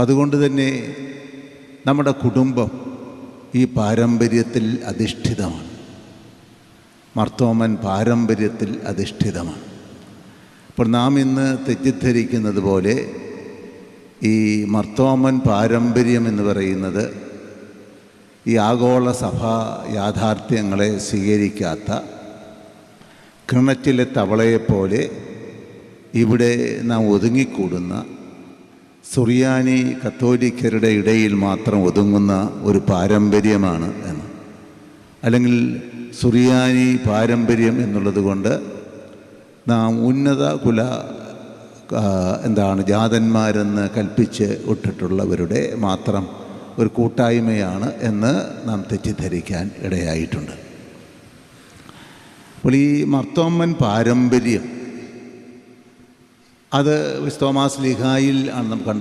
അതുകൊണ്ട് തന്നെ നമ്മുടെ കുടുംബം ഈ പാരമ്പര്യത്തിൽ അധിഷ്ഠിതമാണ്. മർത്തോമൻ പാരമ്പര്യത്തിൽ അധിഷ്ഠിതമാണ്. അപ്പോൾ നാം ഇന്ന് തെറ്റിദ്ധരിക്കുന്നത് പോലെ ഈ മർത്തോമൻ പാരമ്പര്യം എന്ന് പറയുന്നത് ഈ ആഗോള സഭാ യാഥാർത്ഥ്യങ്ങളെ സ്വീകരിക്കാത്ത കിണറ്റിലെ തവളയെപ്പോലെ ഇവിടെ നാം ഒതുങ്ങിക്കൂടുന്ന സുറിയാനി കത്തോലിക്കരുടെ ഇടയിൽ മാത്രം ഒതുങ്ങുന്ന ഒരു പാരമ്പര്യമാണ് എന്ന്. അല്ലെങ്കിൽ സുറിയാനി പാരമ്പര്യം എന്നുള്ളത് കൊണ്ട് നാം ഉന്നത കുല എന്താണ് ജാതന്മാരെന്ന് കൽപ്പിച്ച് വിട്ടിട്ടുള്ളവരുടെ മാത്രം ഒരു കൂട്ടായ്മയാണ് എന്ന് നാം തെറ്റിദ്ധരിക്കാൻ ഇടയായിട്ടുണ്ട്. അപ്പോൾ ഈ മർത്തോമ്മൻ പാരമ്പര്യം അത് തോമാസ് ലിഹായിൽ ആണ് നാം കണ്ടത്.